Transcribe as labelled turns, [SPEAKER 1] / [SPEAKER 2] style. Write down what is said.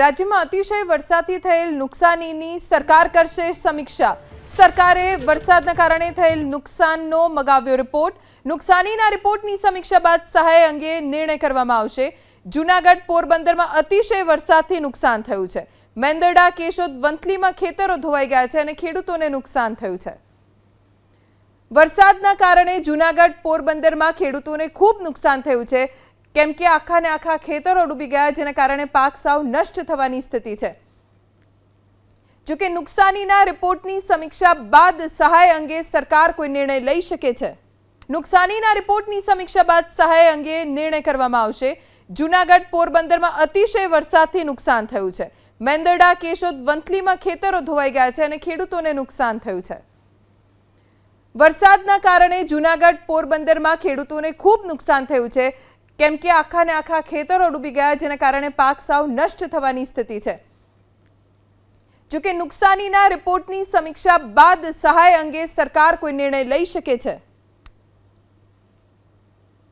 [SPEAKER 1] રાજ્યમાં અતિશય વરસાદથી થયેલ નુકસાનીની સરકાર કરશે સમીક્ષા. સરકારે વરસાદના કારણે થયેલ નુકસાનનો મગાવ્યો રિપોર્ટ. નુકસાનીના રિપોર્ટની સમીક્ષા બાદ સહાય અંગે નિર્ણય કરવામાં આવશે. જૂનાગઢ પોરબંદરમાં અતિશય વરસાદથી નુકસાન થયું છે. મેંદરડા, કેશોદ, વંથલીમાં ખેતરો ધોવાઈ ગયા છે અને ખેડૂતોને નુકસાન થયું છે. વરસાદના કારણે જૂનાગઢ પોરબંદરમાં ખેડૂતોને ખૂબ નુકસાન થયું છે. કેમ કે આખા ને આખા ખેતરો ડૂબી ગયા જેના કારણે પાક સાવ નષ્ટ થવાની સ્થિતિ છે. જોકે નુકસાનીના રિપોર્ટની સમીક્ષા બાદ સહાય અંગે સરકાર કોઈ નિર્ણય લઈ શકે છે. નુકસાનીના રિપોર્ટની સમીક્ષા બાદ સહાય અંગે નિર્ણય કરવામાં આવશે. જૂનાગઢ પોરબંદરમાં અતિશય વરસાદથી નુકસાન થયું છે. મેંદરડા, કેશોદ, વંથલીમાં ખેતરો ધોવાઈ ગયા છે અને ખેડૂતોને નુકસાન થયું છે. વરસાદના કારણે જૂનાગઢ પોરબંદરમાં ખેડૂતોને ખૂબ નુકસાન થયું છે. કેમ કે આખા ને આખા ખેતરો ડૂબી ગયા, જેના કારણે પાક સાવ નષ્ટ થવાની સ્થિતિ છે. જોકે નુકસાનીના રિપોર્ટની સમીક્ષા બાદ સહાય અંગે સરકાર કોઈ નિર્ણય લઈ શકે છે.